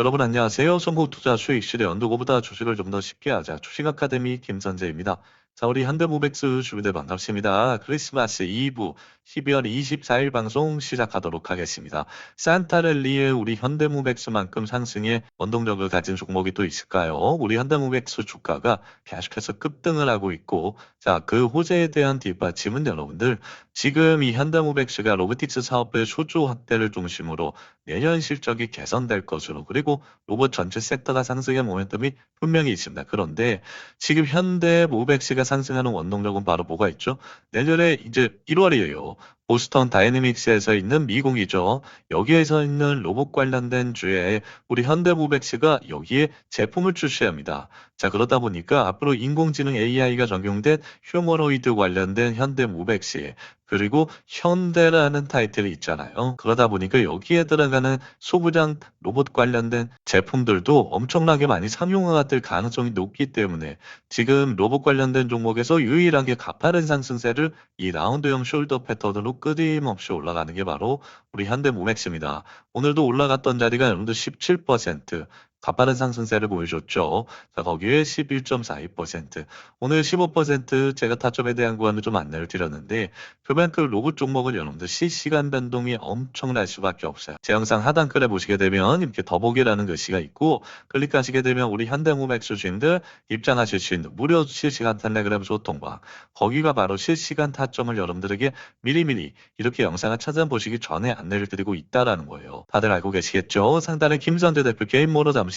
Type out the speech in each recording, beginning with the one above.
여러분 안녕하세요. 선고 투자 수익 시대 언더고보다 주식을 좀 더 쉽게 하자. 주식 아카데미 김선재입니다. 자, 우리 현대모백스 주부들 반갑습니다. 크리스마스 이브 12월 24일 방송 시작하도록 하겠습니다. 산타랠리에 우리 현대모백스만큼 상승의 원동력을 가진 종목이 또 있을까요? 우리 현대모백스 주가가 계속해서 급등을 하고 있고, 자, 그 호재에 대한 뒷받침은 여러분들, 지금 이 현대모백스가 로보틱스 사업의 수주 확대를 중심으로 내년 실적이 개선될 것으로, 그리고 로봇 전체 섹터가 상승의 모멘텀이 분명히 있습니다. 그런데 지금 현대 모백스가 상승하는 원동력은 바로 뭐가 있죠? 내년에 이제 1월이에요. 보스턴 다이내믹스에서 있는 미공이죠. 여기에서 있는 로봇 관련된 주에 우리 현대모백스가 여기에 제품을 출시합니다. 자, 그러다 보니까 앞으로 인공지능 AI가 적용된 휴머노이드 관련된 현대모백스 그리고 현대라는 타이틀이 있잖아요. 그러다 보니까 여기에 들어가는 소부장 로봇 관련된 제품들도 엄청나게 많이 상용화가 될 가능성이 높기 때문에 지금 로봇 관련된 종목에서 유일하게 가파른 상승세를 이 라운드형 숄더 패턴으로 끊임없이 올라가는 게 바로 우리 현대모맥스입니다. 오늘도 올라갔던 자리가 여러분들 17%, 가파른 상승세를 보여줬죠. 자, 거기에 11.42%. 오늘 15% 제가 타점에 대한 구간을 좀 안내를 드렸는데, 그만큼 로봇 종목은 여러분들 실시간 변동이 엄청날 수밖에 없어요. 제 영상 하단글에 보시게 되면 이렇게 더보기라는 글씨가 있고, 클릭하시게 되면 우리 현대모맥스 주인들 입장하실 수 있는 무료 실시간 텔레그램 소통방, 거기가 바로 실시간 타점을 여러분들에게 미리미리 이렇게 영상을 찾아보시기 전에 안내를 드리고 있다라는 거예요. 다들 알고 계시겠죠? 상단에 김선재 대표 개인 모로 잠시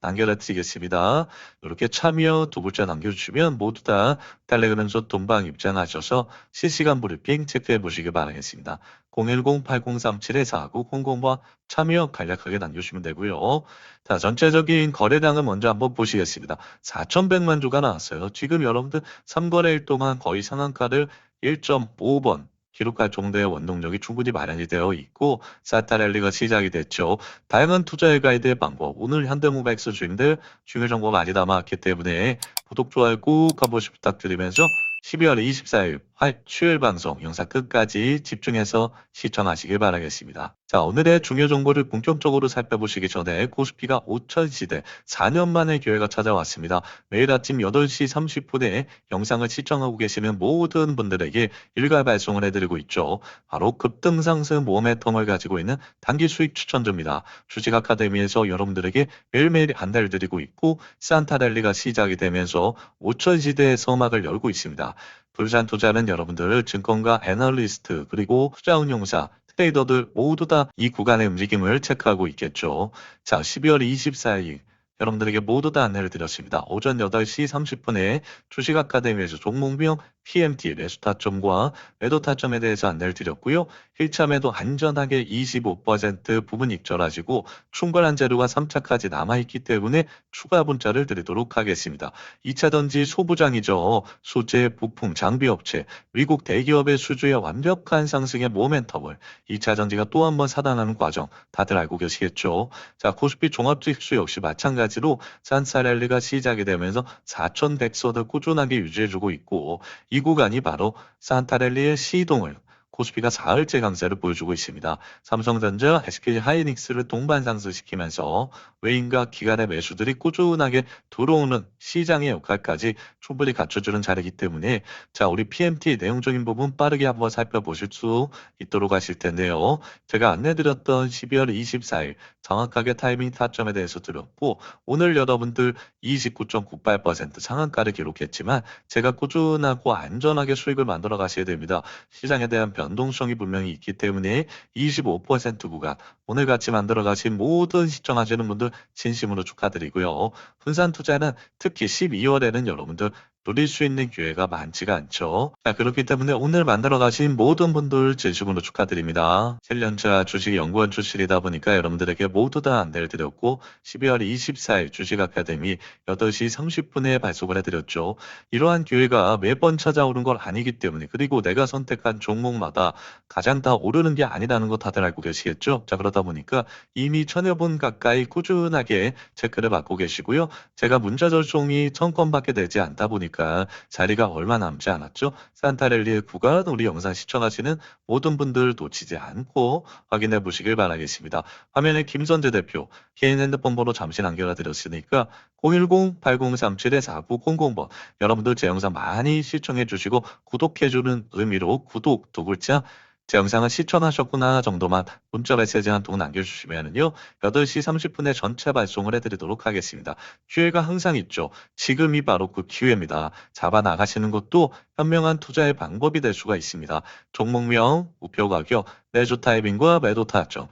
남겨놔 드리겠습니다. 이렇게 참여 두 글자 남겨주시면 모두 다 텔레그램 소통방 입장하셔서 실시간 브리핑 체크해 보시기 바라겠습니다. 010-8037-4900번 참여 간략하게 남겨주시면 되고요. 자, 전체적인 거래량은 먼저 한번 보시겠습니다. 4,100만 주가 나왔어요. 지금 여러분들 3거래일 동안 거의 상한가를 1.5번 기록할 정도의 원동력이 충분히 마련이 되어 있고 사타랠리가 시작이 됐죠. 다양한 투자의 가이드의 방법 오늘 현대모백스 주인들 중요 정보 많이 담아왔기 때문에 구독, 좋아요 꾹한 번씩 부탁드리면서 12월 24일 화요일 방송 영상 끝까지 집중해서 시청하시길 바라겠습니다. 자, 오늘의 중요 정보를 본격적으로 살펴보시기 전에 코스피가 5천 시대 4년 만에 기회가 찾아왔습니다. 매일 아침 8시 30분에 영상을 시청하고 계시는 모든 분들에게 일괄 발송을 해드리고 있죠. 바로 급등상승 모멘텀을 가지고 있는 단기 수익 추천주입니다. 주식 아카데미에서 여러분들에게 매일매일 안내를 드리고 있고 산타랠리가 시작이 되면서 5천 시대의 서막을 열고 있습니다. 불산 투자는 여러분들 증권가 애널리스트 그리고 투자운용사 트레이더들 모두 다 이 구간의 움직임을 체크하고 있겠죠. 자, 12월 24일 여러분들에게 모두 다 안내를 드렸습니다. 오전 8시 30분에 주식 아카데미에서 종목명 PMT 레스타점과 매도 타점에 대해서 안내를 드렸고요. 1차 매도 안전하게 25% 부분 익절하시고 충분한 재료가 3차까지 남아있기 때문에 추가 분자를 드리도록 하겠습니다. 2차 던지 소부장이죠. 소재, 부품, 장비업체, 미국 대기업의 수주의 완벽한 상승의 모멘텀을 2차 전지가 또 한 번 사단하는 과정 다들 알고 계시겠죠. 자, 코스피 종합지수 역시 마찬가지로 산사랠리가 시작이 되면서 4,100선을 꾸준하게 유지해주고 있고 이 구간이 바로 산타랠리의 시동을 코스피가 4일째 강세를 보여주고 있습니다. 삼성전자, SK 하이닉스를 동반 상승시키면서 외인과 기관의 매수들이 꾸준하게 들어오는 시장의 역할까지 충분히 갖춰주는 자리이기 때문에 자 우리 PMT 내용적인 부분 빠르게 한번 살펴보실 수 있도록 하실 텐데요. 제가 안내드렸던 12월 24일 정확하게 타이밍 타점에 대해서 드렸고 오늘 여러분들 29.98% 상한가를 기록했지만 제가 꾸준하고 안전하게 수익을 만들어 가셔야 됩니다. 시장에 대한 변 동성이 분명히 있기 때문에 25% 구간 오늘 같이 만들어 가신 모든 시청하시는 분들 진심으로 축하드리고요. 분산 투자는 특히 12월에는 여러분들 누릴 수 있는 기회가 많지가 않죠. 자, 그렇기 때문에 오늘 만들어 가신 모든 분들 진심으로 축하드립니다. 7년차 주식 연구원 출신이다 보니까 여러분들에게 모두 다 안내를 드렸고 12월 24일 주식 아카데미 8시 30분에 발송을 해드렸죠. 이러한 기회가 매번 찾아오는 건 아니기 때문에 그리고 내가 선택한 종목마다 가장 다 오르는 게 아니라는 거 다들 알고 계시겠죠? 자, 그 러다 보니까 이미 천여 분 가까이 꾸준하게 체크를 받고 계시고요. 제가 문자 절송이 천 건밖에 되지 않다 보니까 자리가 얼마 남지 않았죠? 산타렐리의 구간 우리 영상 시청하시는 모든 분들 놓치지 않고 확인해 보시길 바라겠습니다. 화면에 김선재 대표 개인 핸드폰 번호 잠시 남겨놔 드렸으니까 010-8037-4900번 여러분들 제 영상 많이 시청해 주시고 구독해 주는 의미로 구독 두 글자 제 영상을 시청하셨구나 정도만 문자 메시지 한 통 남겨주시면요. 8시 30분에 전체 발송을 해드리도록 하겠습니다. 기회가 항상 있죠. 지금이 바로 그 기회입니다. 잡아 나가시는 것도 현명한 투자의 방법이 될 수가 있습니다. 종목명, 우표 가격, 매수 타이밍과 매도 타점,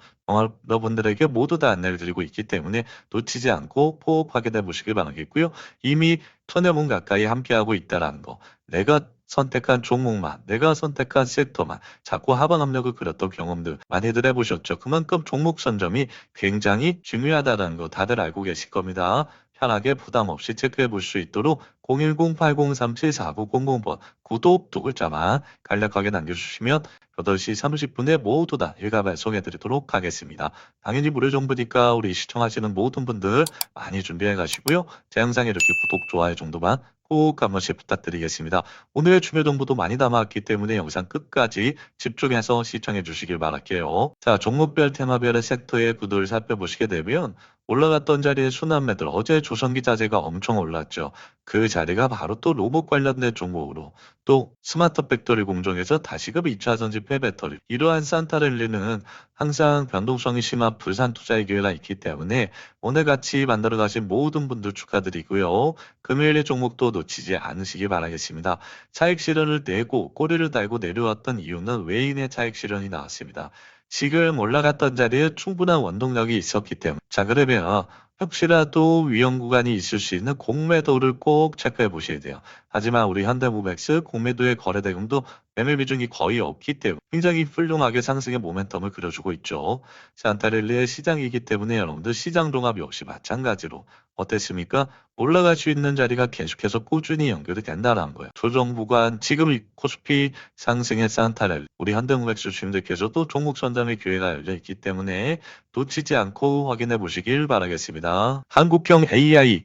여러분들에게 모두 다 안내를 드리고 있기 때문에 놓치지 않고 포업 확인해 보시길 바라겠고요. 이미 천여 문 가까이 함께하고 있다는 거. 내가 선택한 종목만, 내가 선택한 섹터만 자꾸 하방 압력을 그렸던 경험들 많이들 해보셨죠. 그만큼 종목 선점이 굉장히 중요하다는 거 다들 알고 계실 겁니다. 편하게 부담 없이 체크해 볼 수 있도록 010-8037-4900번 구독 두 글자만 간략하게 남겨주시면 8시 30분에 모두 다 일가 발송해 드리도록 하겠습니다. 당연히 무료 정보니까 우리 시청하시는 모든 분들 많이 준비해 가시고요. 제 영상에 이렇게 구독, 좋아요 정도만 꼭 한 번씩 부탁드리겠습니다. 오늘의 중요 정보도 많이 담아왔기 때문에 영상 끝까지 집중해서 시청해 주시길 바랄게요. 자, 종목별 테마별의 섹터의 구도를 살펴보시게 되면 올라갔던 자리의 순환매들 어제 조선기 자재가 엄청 올랐죠. 그 자리가 바로 또 로봇 관련된 종목으로 또 스마트 팩토리 공정에서 다시금 2차 전지 폐배터리 이러한 산타렐리는 항상 변동성이 심한 불산 투자의 기회가 있기 때문에 오늘 같이 만들어 가신 모든 분들 축하드리고요. 금요일의 종목도 놓치지 않으시기 바라겠습니다. 차익 실현을 내고 꼬리를 달고 내려왔던 이유는 외인의 차익 실현이 나왔습니다. 지금 올라갔던 자리에 충분한 원동력이 있었기 때문에 자 그러면 혹시라도 위험 구간이 있을 수 있는 공매도를 꼭 체크해 보셔야 돼요. 하지만 우리 현대모백스 공매도의 거래 대금도 매매 비중이 거의 없기 때문에 굉장히 훌륭하게 상승의 모멘텀을 그려주고 있죠. 산타렐리의 시장이기 때문에 여러분들 시장 종합 역시 마찬가지로 어땠습니까? 올라갈 수 있는 자리가 계속해서 꾸준히 연결이 된다는 거예요. 조정 구간 지금 이 코스피 상승의 산타렐리 우리 현대모백스 주님들께서도 종목 선점의 기회가 열려 있기 때문에 놓치지 않고 확인해 보시길 바라겠습니다. 한국형 AI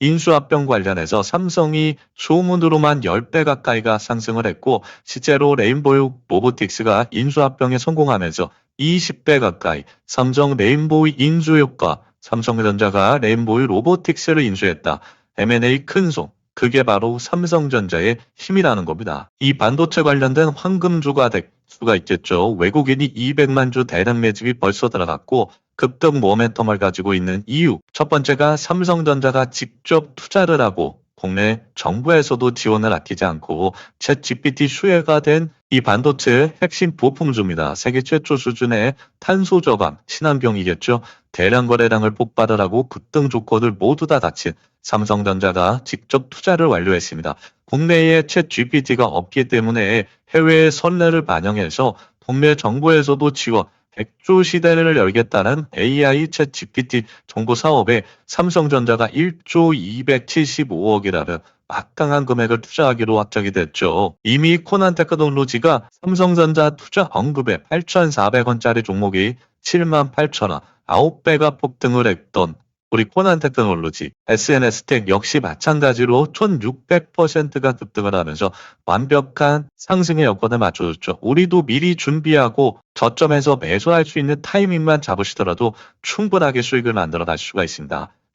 인수합병 관련해서 삼성이 소문으로만 10배 가까이가 상승을 했고 실제로 레인보우 로보틱스가 인수합병에 성공하면서 20배 가까이 삼성 레인보우 인수 효과 삼성전자가 레인보우 로보틱스를 인수했다. M&A 큰손 그게 바로 삼성전자의 힘이라는 겁니다. 이 반도체 관련된 황금주가 될 수가 있겠죠. 외국인이 200만 주 대량 매집이 벌써 들어갔고 급등 모멘텀을 가지고 있는 이유. 첫 번째가 삼성전자가 직접 투자를 하고 국내 정부에서도 지원을 아끼지 않고 챗 GPT 수혜가 된 이 반도체 핵심 부품주입니다. 세계 최초 수준의 탄소 저감, 친환경이겠죠. 대량 거래량을 폭발을 고 급등 조건을 모두 다 갖춘 삼성전자가 직접 투자를 완료했습니다. 국내에 챗 GPT가 없기 때문에 해외의 선례를 반영해서 국내 정부에서도 지원, 백조 시대를 열겠다는 AI 챗 GPT 정보 사업에 삼성전자가 1조 275억이라는 막강한 금액을 투자하기로 확정이 됐죠. 이미 코난 테크놀로지가 삼성전자 투자 언급에 8,400원짜리 종목이 7만 8천원, 9배가 폭등을 했던 우리 코난 테크놀로지, SNS 텍 역시 마찬가지로 1600%가 급등을 하면서 완벽한 상승의 여건을 맞춰줬죠. 우리도 미리 준비하고 저점에서 매수할 수 있는 타이밍만 잡으시더라도 충분하게 수익을 만들어 갈 수가 있습니다.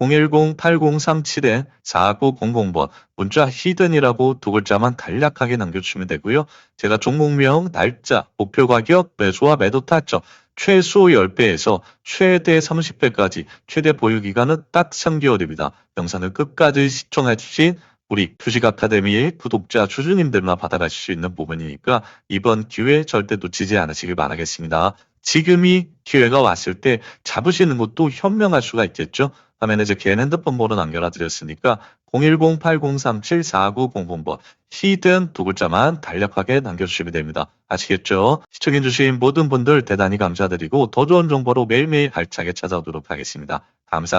010-8037-4900번 문자 히든이라고 두 글자만 간략하게 남겨주시면 되고요. 제가 종목명, 날짜, 목표 가격, 매수와 매도 타점, 최소 10배에서 최대 30배까지 최대 보유 기간은 딱 3개월입니다. 영상을 끝까지 시청해주신 우리 주식 아카데미의 구독자 주주님들만 받아가실 수 있는 부분이니까 이번 기회 절대 놓치지 않으시길 바라겠습니다. 지금이 기회가 왔을 때 잡으시는 것도 현명할 수가 있겠죠. 화면에 제 개인 핸드폰 번호 남겨놔 드렸으니까 010-8037-4900번 히든 두 글자만 간략하게 남겨주시면 됩니다. 아시겠죠? 시청해주신 모든 분들 대단히 감사드리고 더 좋은 정보로 매일매일 알차게 찾아오도록 하겠습니다. 감사합니다.